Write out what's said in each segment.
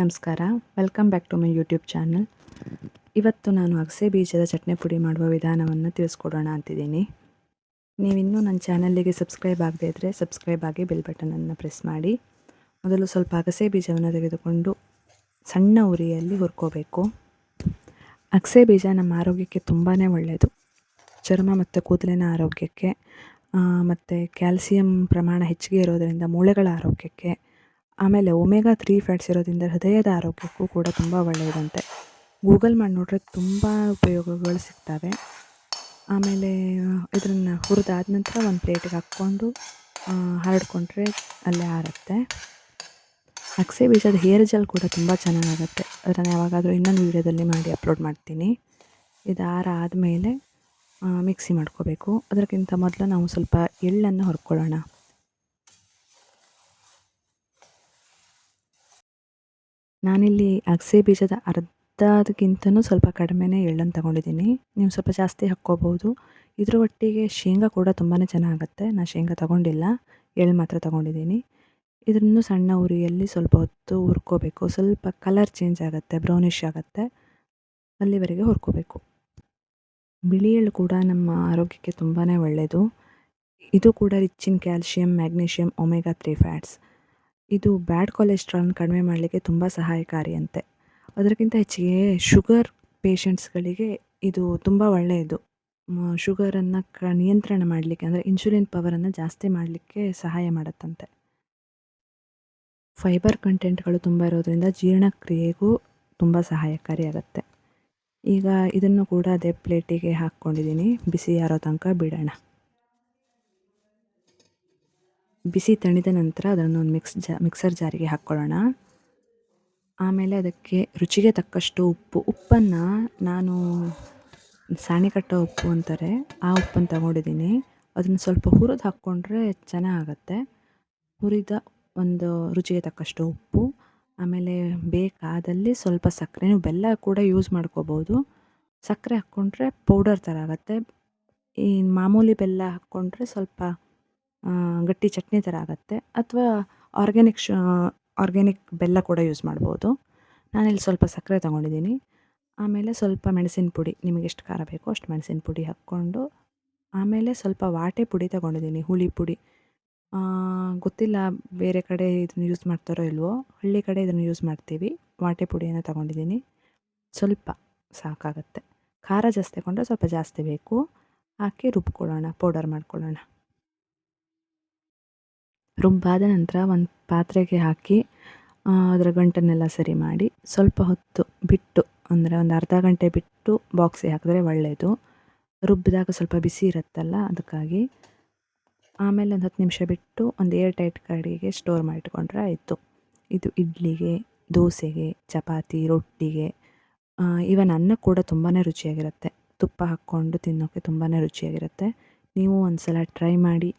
ನಮಸ್ಕಾರ. Welcome back to my YouTube channel ಇವತ್ತು ನಾನು ಅಗಸೆ ಬೀಜದ ಚಟ್ನಿ ಪುಡಿ ಮಾಡುವ ವಿಧಾನವನ್ನು ತಿಳಿಸ್ಕೊಡೋಣ ಅಂತಿದ್ದೀನಿ. ನೀವಿನ್ನೂ ನನ್ನ ಚಾನಲ್ಲಿಗೆ ಸಬ್ಸ್ಕ್ರೈಬ್ ಆಗದೇ ಇದ್ದರೆ ಸಬ್ಸ್ಕ್ರೈಬ್ ಆಗಿ ಬೆಲ್ ಬಟನನ್ನು ಪ್ರೆಸ್ ಮಾಡಿ. ಮೊದಲು ಸ್ವಲ್ಪ ಅಗಸೆ ಬೀಜವನ್ನು ತೆಗೆದುಕೊಂಡು ಸಣ್ಣ ಉರಿಯಲ್ಲಿ ಹುರ್ಕೋಬೇಕು. ಅಗಸೆ ಬೀಜ ನಮ್ಮ ಆರೋಗ್ಯಕ್ಕೆ ತುಂಬಾ ಒಳ್ಳೆಯದು ಚರ್ಮ ಮತ್ತು ಕೂದಲಿನ ಆರೋಗ್ಯಕ್ಕೆ ಮತ್ತು ಕ್ಯಾಲ್ಸಿಯಂ ಪ್ರಮಾಣ ಹೆಚ್ಚಿಗೆ ಇರೋದರಿಂದ ಮೂಳೆಗಳ ಆರೋಗ್ಯಕ್ಕೆ ಆಮೇಲೆ ಒಮೆಗಾ ತ್ರೀ ಫ್ಯಾಟ್ಸ್ ಇರೋದ್ರಿಂದ ಹೃದಯದ ಆರೋಗ್ಯಕ್ಕೂ ಕೂಡ ತುಂಬ ಒಳ್ಳೆಯದಂತೆ. ಗೂಗಲ್ ಮಾಡಿ ನೋಡಿದ್ರೆ ತುಂಬ ಉಪಯೋಗಗಳು ಸಿಗ್ತವೆ. ಆಮೇಲೆ ಇದನ್ನು ಹುರಿದಾದ ನಂತರ ಒಂದು ಪ್ಲೇಟಿಗೆ ಹಾಕ್ಕೊಂಡು ಹರಡ್ಕೊಂಡ್ರೆ ಅಲ್ಲೇ ಆರುತ್ತೆ. ಅಗಸೆ ಬೀಜದ ಹೇರ್ ಜೆಲ್ ಕೂಡ ತುಂಬ ಚೆನ್ನಾಗಾಗುತ್ತೆ. ಅದನ್ನು ಯಾವಾಗಾದರೂ ಇನ್ನೊಂದು ವೀಡಿಯೋದಲ್ಲಿ ಮಾಡಿ ಅಪ್ಲೋಡ್ ಮಾಡ್ತೀನಿ. ಇದು ಆರಾದಮೇಲೆ ಮಿಕ್ಸಿ ಮಾಡ್ಕೋಬೇಕು. ಅದಕ್ಕಿಂತ ಮೊದಲು ನಾವು ಸ್ವಲ್ಪ ಎಳ್ಳನ್ನು ಹೊರ್ಕೊಳ್ಳೋಣ. ನಾನಿಲ್ಲಿ ಅಗಸೆ ಬೀಜದ ಅರ್ಧಕ್ಕಿಂತನೂ ಸ್ವಲ್ಪ ಕಡಿಮೆನೇ ಎಳ್ಳನ್ನು ತಗೊಂಡಿದ್ದೀನಿ. ನೀವು ಸ್ವಲ್ಪ ಜಾಸ್ತಿ ಹಾಕ್ಕೋಬೋದು. ಇದ್ರ ಒಟ್ಟಿಗೆ ಶೇಂಗಾ ಕೂಡ ತುಂಬಾ ಚೆನ್ನಾಗುತ್ತೆ. ನಾನು ಶೇಂಗಾ ತಗೊಂಡಿಲ್ಲ. ಎಳ್ಳು ಮಾತ್ರ ತಗೊಂಡಿದ್ದೀನಿ. ಇದನ್ನು ಸಣ್ಣ ಉರಿಯಲ್ಲಿ ಸ್ವಲ್ಪ ಹೊತ್ತು ಹುರ್ಕೋಬೇಕು. ಸ್ವಲ್ಪ ಕಲರ್ ಚೇಂಜ್ ಆಗುತ್ತೆ ಬ್ರೌನಿಷ್ ಆಗುತ್ತೆ. ಅಲ್ಲಿವರೆಗೆ ಹುರ್ಕೋಬೇಕು. ಬಿಳಿ ಎಳ್ಳು ಕೂಡ ನಮ್ಮ ಆರೋಗ್ಯಕ್ಕೆ ತುಂಬಾ ಒಳ್ಳೆಯದು ಇದು ಕೂಡ rich in calcium magnesium omega three fats ಇದು ಬ್ಯಾಡ್ ಕೊಲೆಸ್ಟ್ರಾಲ್ನ ಕಡಿಮೆ ಮಾಡಲಿಕ್ಕೆ ತುಂಬ ಸಹಾಯಕಾರಿಯಂತೆ ಅದಕ್ಕಿಂತ ಹೆಚ್ಚಿಗೆ ಶುಗರ್ ಪೇಷಂಟ್ಸ್ಗಳಿಗೆ ಇದು ತುಂಬ ಒಳ್ಳೆಯದು. ಶುಗರನ್ನು ಕ, ನಿಯಂತ್ರಣ ಮಾಡಲಿಕ್ಕೆ ಅಂದರೆ ಇನ್ಸುಲಿನ್ ಪವರನ್ನು ಜಾಸ್ತಿ ಮಾಡಲಿಕ್ಕೆ ಸಹಾಯ ಮಾಡುತ್ತಂತೆ. ಫೈಬರ್ ಕಂಟೆಂಟ್ಗಳು ತುಂಬ ಇರೋದರಿಂದ ಜೀರ್ಣಕ್ರಿಯೆಗೂ ತುಂಬ ಸಹಾಯಕಾರಿಯಾಗತ್ತೆ ಈಗ ಇದನ್ನು ಕೂಡ ಅದೇ ಪ್ಲೇಟಿಗೆ ಹಾಕ್ಕೊಂಡಿದ್ದೀನಿ ಬಿಸಿ ಯಾರೋ ತನಕ ಬಿಡೋಣ. ಬಿಸಿ ತಣಿದ ನಂತರ ಅದನ್ನು ಒಂದು ಮಿಕ್ಸ್ ಜಾ, ಮಿಕ್ಸರ್ ಜಾರಿಗೆ ಹಾಕ್ಕೊಳ್ಳೋಣ. ಆಮೇಲೆ ಅದಕ್ಕೆ ರುಚಿಗೆ ತಕ್ಕಷ್ಟು ಉಪ್ಪು, ಉಪ್ಪನ್ನು ನಾನು ಸಾಣೆ ಕಟ್ಟೋ ಉಪ್ಪು ಅಂತಾರೆ, ಆ ಉಪ್ಪನ್ನು ತಗೊಂಡಿದ್ದೀನಿ. ಅದನ್ನು ಸ್ವಲ್ಪ ಹುರಿದು ಹಾಕ್ಕೊಂಡ್ರೆ ಚೆನ್ನಾಗತ್ತೆ. ಹುರಿದ ಒಂದು ರುಚಿಗೆ ತಕ್ಕಷ್ಟು ಉಪ್ಪು, ಆಮೇಲೆ ಬೇಕಾದಲ್ಲಿ ಸ್ವಲ್ಪ ಸಕ್ಕರೆ, ನೀವು ಬೆಲ್ಲ ಕೂಡ ಯೂಸ್ ಮಾಡ್ಕೋಬೋದು. ಸಕ್ಕರೆ ಹಾಕ್ಕೊಂಡ್ರೆ ಪೌಡರ್ ಥರ ಆಗುತ್ತೆ. ಈ ಮಾಮೂಲಿ ಬೆಲ್ಲ ಹಾಕ್ಕೊಂಡ್ರೆ ಸ್ವಲ್ಪ ಗಟ್ಟಿ ಚಟ್ನಿ ಥರ ಆಗುತ್ತೆ. ಅಥವಾ ಆರ್ಗ್ಯಾನಿಕ್ ಶ ಆರ್ಗ್ಯಾನಿಕ್ ಬೆಲ್ಲ ಕೂಡ ಯೂಸ್ ಮಾಡ್ಬೋದು. ನಾನಿಲ್ಲಿ ಸ್ವಲ್ಪ ಸಕ್ಕರೆ ತೊಗೊಂಡಿದ್ದೀನಿ. ಆಮೇಲೆ ಸ್ವಲ್ಪ ಮೆಣಸಿನ ಪುಡಿ, ನಿಮಗೆ ಎಷ್ಟು ಖಾರ ಬೇಕೋ ಅಷ್ಟು ಮೆಣಸಿನ ಪುಡಿ ಹಾಕ್ಕೊಂಡು, ಆಮೇಲೆ ಸ್ವಲ್ಪ ವಾಟೆ ಪುಡಿ ತೊಗೊಂಡಿದ್ದೀನಿ, ಹುಳಿ ಪುಡಿ. ಗೊತ್ತಿಲ್ಲ ಬೇರೆ ಕಡೆ ಇದನ್ನು ಯೂಸ್ ಮಾಡ್ತಾರೋ ಇಲ್ವೋ, ಹಳ್ಳಿ ಕಡೆ ಇದನ್ನು ಯೂಸ್ ಮಾಡ್ತೀವಿ. ವಾಟೆ ಪುಡಿಯನ್ನು ತೊಗೊಂಡಿದ್ದೀನಿ. ಸ್ವಲ್ಪ ಸಾಕಾಗುತ್ತೆ. ಖಾರ ಜಾಸ್ತಿ ತಗೊಂಡ್ರೆ ಸ್ವಲ್ಪ ಜಾಸ್ತಿ ಬೇಕು. ಹಾಕಿ ರುಬ್ಕೊಳ್ಳೋಣ ಪೌಡರ್ ಮಾಡ್ಕೊಳ್ಳೋಣ. ರುಬ್ಬಾದ ನಂತರ ಒಂದು ಪಾತ್ರೆಗೆ ಹಾಕಿ ಅದರ ಗಂಟನ್ನೆಲ್ಲ ಸರಿ ಮಾಡಿ, ಸ್ವಲ್ಪ ಹೊತ್ತು ಬಿಟ್ಟು, ಅಂದರೆ ಒಂದು ಅರ್ಧ ಗಂಟೆ ಬಿಟ್ಟು ಬಾಕ್ಸಿಗೆ ಹಾಕಿದ್ರೆ ಒಳ್ಳೆಯದು ರುಬ್ಬಿದಾಗ ಸ್ವಲ್ಪ ಬಿಸಿ ಇರುತ್ತಲ್ಲ, ಅದಕ್ಕಾಗಿ ಆಮೇಲೆ ಒಂದು ಹತ್ತು ನಿಮಿಷ ಬಿಟ್ಟು ಒಂದು ಏರ್ ಟೈಟ್ ಕಡೆಗೆ ಸ್ಟೋರ್ ಮಾಡಿಟ್ಕೊಂಡ್ರೆ ಆಯಿತು. ಇದು ಇಡ್ಲಿಗೆ, ದೋಸೆಗೆ, ಚಪಾತಿ, ರೊಟ್ಟಿಗೆ ಇವನ್ ಅನ್ನ ಕೂಡ ತುಂಬಾ ರುಚಿಯಾಗಿರುತ್ತೆ. ತುಪ್ಪ ಹಾಕ್ಕೊಂಡು ತಿನ್ನೋಕ್ಕೆ ತುಂಬಾ ರುಚಿಯಾಗಿರುತ್ತೆ. ನೀವು ಒಂದು ಸಲ ಟ್ರೈ ಮಾಡಿ.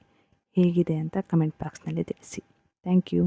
ಹೇಗಿದೆ ಅಂತ ಕಮೆಂಟ್ ಬಾಕ್ಸ್ನಲ್ಲಿ ತಿಳಿಸಿ. Thank you.